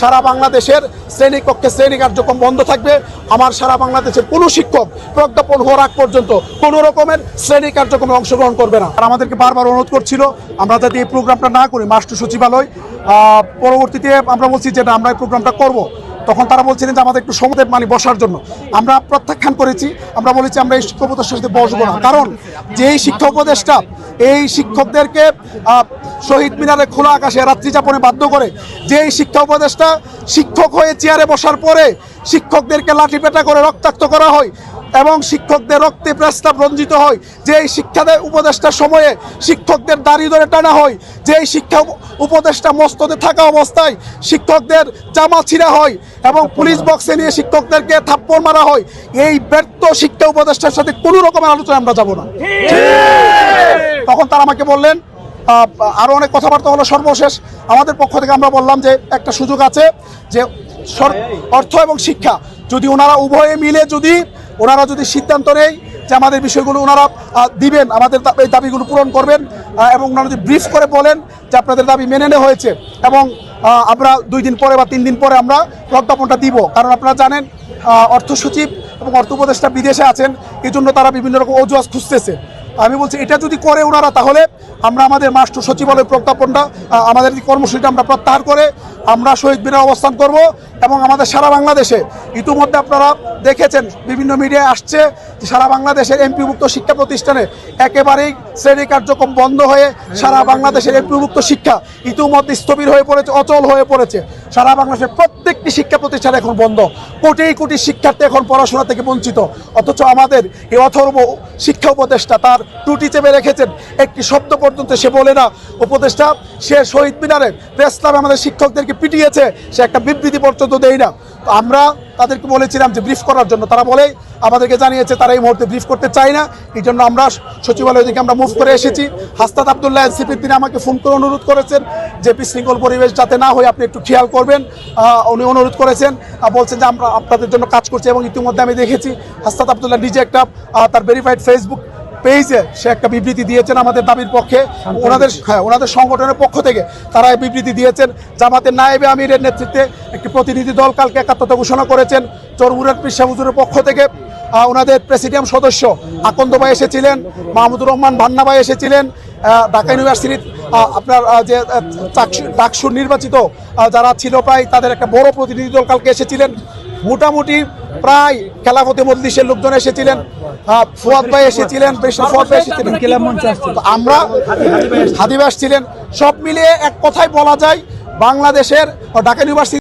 সারা বাংলাদেশের শ্রেণি কক্ষে শ্রেণি কার্যক্রম বন্ধ থাকবে। আমার সারা বাংলাদেশের কোনো শিক্ষক প্রজ্ঞাপন হওয়ার আগ পর্যন্ত কোনো রকমের শ্রেণি কার্যক্রমে অংশগ্রহণ করবে না। আর আমাদেরকে বারবার অনুরোধ করছিল, আমরা যাতে এই প্রোগ্রামটা না করি, মাস্টার সচিবালয় পরবর্তীতে আমরা বলছি যে আমরা এই প্রোগ্রামটা করব। তখন তারা বলছিলেন যে আমাদের একটু সময় মানে বসার জন্য। আমরা প্রত্যাখ্যান করেছি, আমরা বলেছি আমরা এই শিক্ষক সাথে বসবো না। কারণ যেই শিক্ষা উপদেষ্টা, এই শিক্ষকদেরকে শহীদ মিনারে খোলা আকাশে রাত্রি যাপনে বাধ্য করে যে এই শিক্ষা উপদেষ্টা শিক্ষক হয়ে চেয়ারে বসার পরে শিক্ষকদেরকে লাঠিপেটা করে রক্তাক্ত করা হয় এবং শিক্ষকদের রক্তে প্রস্তাব রঞ্জিত হয়। যে এই শিক্ষাদের উপদেষ্টার সময়ে শিক্ষকদের দাড়ি ধরে টানা হয় যে এই শিক্ষা উপদেষ্টা মস্তদে থাকা অবস্থায় শিক্ষকদের জামা ছিঁড়া হয় এবং পুলিশ বক্সে নিয়ে শিক্ষকদেরকে থাপ্পড় মারা হয়। এই ব্যর্থ শিক্ষা উপদেষ্টার সাথে কোনো রকমের আলোচনা আমরা যাব না। তখন তারা আমাকে বললেন আহ, আরও অনেক কথাবার্তা হলো সর্বশেষ। আমাদের পক্ষ থেকে আমরা বললাম যে একটা সুযোগ আছে যে অর্থ এবং শিক্ষা। যদি ওনারা উভয়ে মিলে যদি ওনারা যদি সিদ্ধান্ত নেয় যে আমাদের বিষয়গুলো ওনারা দিবেন আমাদের এই দাবিগুলো পূরণ করবেন এবং ওনারা যদি ব্রিফ করে বলেন যে আপনাদের দাবি মেনে নেওয়া হয়েছে এবং আমরা দুই দিন পরে বা তিন দিন পরে আমরা প্রজ্ঞাপনটা দিব। কারণ আপনারা জানেন অর্থ সচিব এবং অর্থ উপদেষ্টা বিদেশে আছেন এই জন্য তারা বিভিন্ন রকম অজুহাত খুঁজতেছে। আমি বলছি, এটা যদি করে ওনারা, তাহলে আমরা আমাদের মাস্টার সচিবালয় প্রজ্ঞাপনটা আমাদের কর্মসূচিটা আমরা প্রত্যাহার করে আমরা শহীদ মিনারে অবস্থান করব এবং আমাদের সারা বাংলাদেশে ইতিমধ্যে আপনারা দেখেছেন, বিভিন্ন মিডিয়ায় আসছে সারা বাংলাদেশের এমপিভুক্ত শিক্ষা প্রতিষ্ঠানে একেবারেই শ্রেণি কার্যক্রম বন্ধ হয়ে সারা বাংলাদেশের এমপিভুক্ত শিক্ষা ইতিমধ্যে স্থবির হয়ে পড়েছে, অচল হয়ে পড়েছে। সারা বাংলাদেশের প্রত্যেকটি শিক্ষা প্রতিষ্ঠান এখন বন্ধ। কোটি কোটি শিক্ষার্থী এখন পড়াশোনা থেকে বঞ্চিত। অথচ আমাদের এই অথর্ব শিক্ষা উপদেষ্টা তার টুটি চেপে রেখেছেন। একটি শব্দ পর্যন্ত সে বলে না। উপদেষ্টা, সে শহীদ মিনারে প্রেস ক্লাবে আমাদের শিক্ষকদেরকে পিটিয়েছে। সে একটা বিবৃতি পর্যন্ত দেয় না। তো আমরা তাদেরকে বলেছিলাম যে ব্রিফ করার জন্য। তারা বলে, আমাদেরকে জানিয়েছে তারা এই মুহূর্তে ব্রিফ করতে চায় না। এই জন্য আমরা সচিবালয় থেকে আমরা মুভ করে এসেছি। হাস্তাদ আবদুল্লাহ এনসিপির তিনি আমাকে ফোন করে অনুরোধ করেছেন যে বিশৃঙ্খল পরিবেশ যাতে না হয়, আপনি একটু খেয়াল করবেন। উনি অনুরোধ করেছেন বলছেন যে আমরা আপনাদের জন্য কাজ করছি এবং ইতিমধ্যে আমি দেখেছি হাস্তাদ আবদুল্লাহ নিজে একটা তার ভেরিফাইড ফেসবুক পেজে সে একটা বিবৃতি দিয়েছেন আমাদের দাবির পক্ষে ওনাদের হ্যাঁ ওনাদের সংগঠনের পক্ষ থেকে তারা এই বিবৃতি দিয়েছেন। জামাতের নায়েবে আমিরের নেতৃত্বে একটি প্রতিনিধি দল কালকে একাত্মতা ঘোষণা করেছেন। চরমুরের পিসা হুজুরের পক্ষ থেকে ওনাদের প্রেসিডিয়াম সদস্য আকন্দ ভাই এসেছিলেন মাহমুদুর রহমান ভান্না ভাই এসেছিলেন ঢাকা ইউনিভার্সিটির আপনার যে ডাকসুর নির্বাচিত যারা ছিল প্রায় তাদের একটা বড় প্রতিনিধি দল কালকে এসেছিলেন। মোটামুটি প্রায় খেলাফতি মজলিসের লোকজন এসেছিলেন ফুয়াদ ভাই এসেছিলেন ফুয়াদ ভাই এসেছিলেন। আমরা হাদিবাস ছিলেন। সব মিলিয়ে এক কথায় বলা যায় বাংলাদেশের ঢাকা ইউনিভার্সিটি